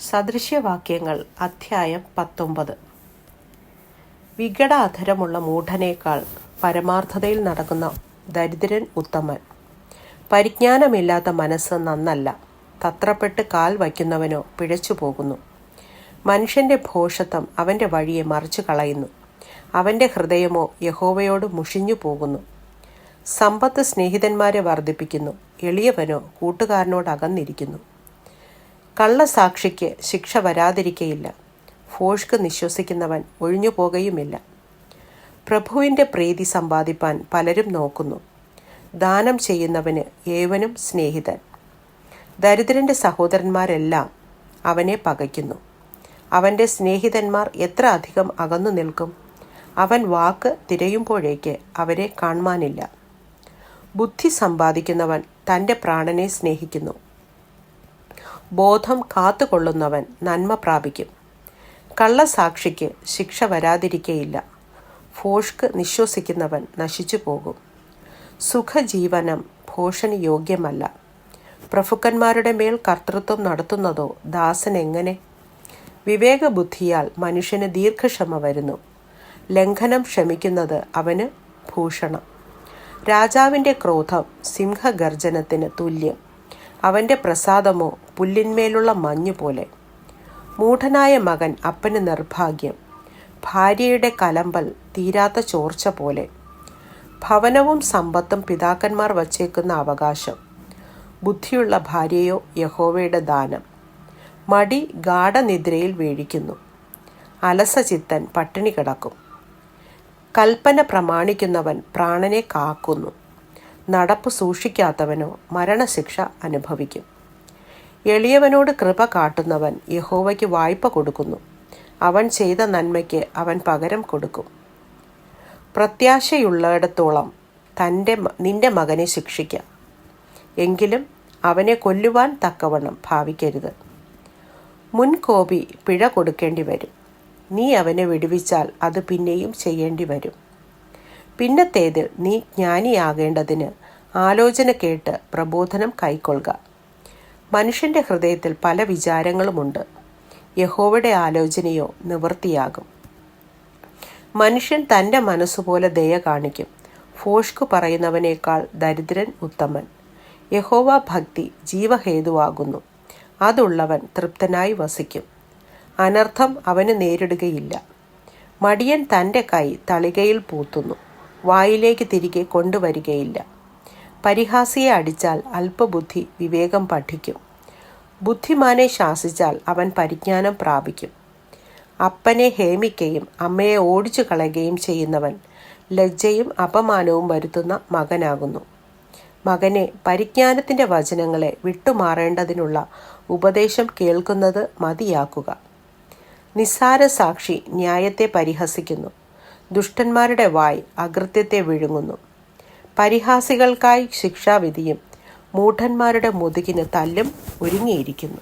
സദൃശ്യവാക്യങ്ങൾ അധ്യായം പത്തൊമ്പത്. വികടാധരമുള്ള മൂഢനേക്കാൾ പരമാർത്ഥതയിൽ നടക്കുന്ന ദരിദ്രൻ ഉത്തമൻ. പരിജ്ഞാനമില്ലാത്ത മനസ്സ് നന്നല്ല തത്രപ്പെട്ട് കാൽ വയ്ക്കുന്നവനോ പിഴച്ചു പോകുന്നു. മനുഷ്യന്റെ ഭോഷത്വം അവന്റെ വഴിയെ മറിച്ചു കളയുന്നു. അവന്റെ ഹൃദയമോ യഹോവയോട് മുഷിഞ്ഞു പോകുന്നു. സമ്പത്ത് സ്നേഹിതന്മാരെ വർദ്ധിപ്പിക്കുന്നു എളിയവനോ കൂട്ടുകാരനോട് അകന്നിരിക്കുന്നു. കള്ളസാക്ഷിക്ക് ശിക്ഷ വരാതിരിക്കയില്ല. ഫോഷ്ക്ക് നിശ്വസിക്കുന്നവൻ ഒഴിഞ്ഞു പോകുകയുമില്ല. പ്രഭുവിന്റെ പ്രീതി സമ്പാദിപ്പാൻ പലരും നോക്കുന്നു. ദാനം ചെയ്യുന്നവന് ഏവനും സ്നേഹിതൻ. ദരിദ്രന്റെ സഹോദരന്മാരെല്ലാം അവനെ പകയ്ക്കുന്നു. അവന്റെ സ്നേഹിതന്മാർ എത്ര അധികം അകന്നു നിൽക്കും. അവൻ വാക്ക് തിരയുമ്പോഴേക്ക് അവരെ കാണുവാനില്ല. ബുദ്ധി സമ്പാദിക്കുന്നവൻ തന്റെ പ്രാണനെ സ്നേഹിക്കുന്നു. ബോധം കാത്തുകൊള്ളുന്നവൻ നന്മ പ്രാപിക്കും. കള്ളസാക്ഷിക്ക് ശിക്ഷ വരാതിരിക്കയില്ല. ഫോഷ്ക്ക് നിശ്വസിക്കുന്നവൻ നശിച്ചു പോകും സുഖജീവനം ഭോഷന് യോഗ്യമല്ല പ്രഭുക്കന്മാരുടെ മേൽ കർത്തൃത്വം നടത്തുന്നതോ ദാസൻ എങ്ങനെ വിവേകബുദ്ധിയാൽ മനുഷ്യന് ദീർഘക്ഷമ വരുന്നു. ലംഘനം ക്ഷമിക്കുന്നത് അവന് ഭൂഷണം. രാജാവിന്റെ ക്രോധം സിംഹഗർജനത്തിന് തുല്യം. അവന്റെ പ്രസാദമോ പുല്ലിന്മേലുള്ള മഞ്ഞു പോലെ. മൂഢനായ മകൻ അപ്പന് നിർഭാഗ്യം. ഭാര്യയുടെ കലമ്പൽ തീരാത്ത ചോർച്ച പോലെ. ഭവനവും സമ്പത്തും പിതാക്കന്മാർ വച്ചേക്കുന്ന അവകാശം. ബുദ്ധിയുള്ള ഭാര്യയോ യഹോവയുടെ ദാനം. മടി ഗാഠനിദ്രയിൽ വീഴിക്കുന്നു. അലസചിത്തൻ പട്ടിണി കിടക്കും. കൽപ്പന പ്രമാണിക്കുന്നവൻ പ്രാണനെ കാക്കുന്നു. നടപ്പ് സൂക്ഷിക്കാത്തവനോ മരണശിക്ഷ അനുഭവിക്കും. എളിയവനോട് കൃപ കാട്ടുന്നവൻ യഹോവയ്ക്ക് വായ്പ കൊടുക്കുന്നു. അവൻ ചെയ്ത നന്മയ്ക്ക് അവൻ പകരം കൊടുക്കും. പ്രത്യാശയുള്ളിടത്തോളം തന്റെ നിന്റെ മകനെ ശിക്ഷിക്കാം. എങ്കിലും അവനെ കൊല്ലുവാൻ തക്കവണ്ണം ഭാവിക്കരുത്. മുൻകോപി പിഴ കൊടുക്കേണ്ടി വരും. നീ അവനെ വിടുവിച്ചാൽ അത് പിന്നെയും ചെയ്യേണ്ടി വരും. പിന്നത്തേതിൽ നീ ജ്ഞാനിയാകേണ്ടതിന് ആലോചന കേട്ട് പ്രബോധനം കൈക്കൊള്ളുക. മനുഷ്യന്റെ ഹൃദയത്തിൽ പല വിചാരങ്ങളുമുണ്ട്. യഹോവയുടെ ആലോചനയോ നിവൃത്തിയാകും. മനുഷ്യൻ തന്റെ മനസ്സുപോലെ ദയ കാണിക്കും. ഫോഷ്കു പറയുന്നവനേക്കാൾ ദരിദ്രൻ ഉത്തമൻ. യഹോവ ഭക്തി ജീവഹേതുവാകുന്നു. അതുള്ളവൻ തൃപ്തനായി വസിക്കും. അനർത്ഥം അവന് നേരിടുകയില്ല. മടിയൻ തന്റെ കൈ തളികയിൽ പൂത്തുന്നു. വായിലേക്ക് തിരികെ കൊണ്ടുവരികയില്ല. പരിഹാസിയെ അടിച്ചാൽ അല്പബുദ്ധി വിവേകം പഠിക്കും. ബുദ്ധിമാനെ ശാസിച്ചാൽ അവൻ പരിജ്ഞാനം പ്രാപിക്കും. അപ്പനെ ഹേമിക്കുകയും അമ്മയെ ഓടിച്ചു കളയുകയും ചെയ്യുന്നവൻ ലജ്ജയും അപമാനവും വരുത്തുന്ന മകനാകുന്നു. മകനെ പരിജ്ഞാനത്തിന്റെ വചനങ്ങളെ വിട്ടുമാറേണ്ടതിനുള്ള ഉപദേശം കേൾക്കുന്നത് മതിയാക്കുക. നിസ്സാര സാക്ഷി ന്യായത്തെ പരിഹസിക്കുന്നു. ദുഷ്ടന്മാരുടെ വായ് അകൃത്യത്തെ വിഴുങ്ങുന്നു. പരിഹാസികൾക്കായി ശിക്ഷാവിധിയും മൂഢന്മാരുടെ മുതുകിന് തല്ലും ഒരുങ്ങിയിരിക്കുന്നു.